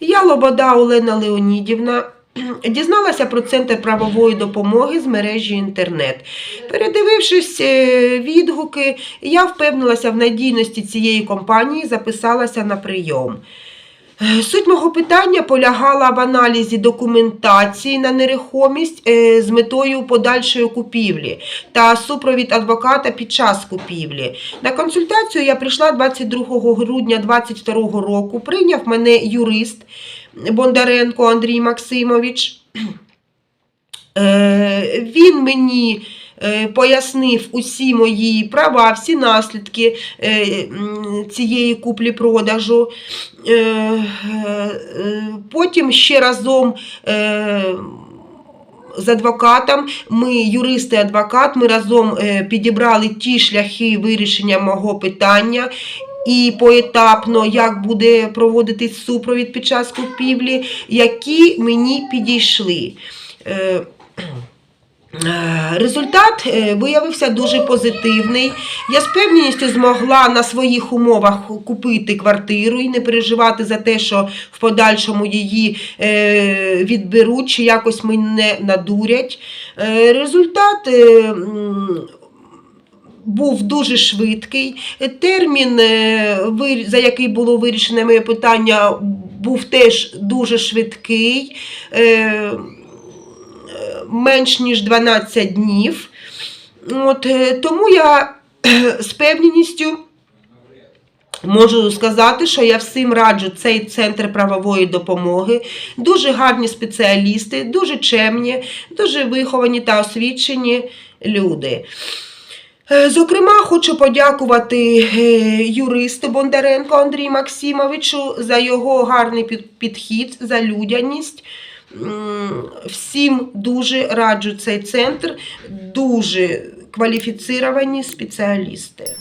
Я Лобода Олена Леонідівна. Дізналася про центр правової допомоги з мережі інтернет. Передивившись е, відгуки, я впевнилася в надійності цієї компанії, записалася на прийом. Е, Суть мого питання полягала в аналізі документації на нерухомість е, з метою подальшої купівлі та супровід адвоката під час купівлі. На консультацію я прийшла 22 грудня 2022 року. Прийняв мене юрист Бондаренко Андрій Максимович. Е, Він мені пояснив усі мої права, всі наслідки е, цієї куплі-продажу. Е, е, е, Потім ще разом. е, З адвокатом, ми, юрист і адвокат, ми разом е, підібрали ті шляхи вирішення мого питання і поетапно, як буде проводитись супровід під час купівлі, які мені підійшли. Е, Результат е, виявився дуже позитивний. Я з певністю змогла на своїх умовах купити квартиру і не переживати за те, що в подальшому її е, відберуть чи якось мене надурять. Результат. Був дуже швидкий. Термін, за який було вирішене моє питання, був теж дуже швидкий. Е, менш ніж 12 днів. От, е, тому я з певністю можу сказати, що я всім раджу цей центр правової допомоги. Дуже гарні спеціалісти, дуже чемні, дуже виховані та освічені люди. Е, Зокрема, хочу подякувати е, юристу Бондаренко Андрію Максимовичу за його гарний підхід, за людяність. Всім дуже раджу цей центр, дуже кваліфіціровані спеціалісти.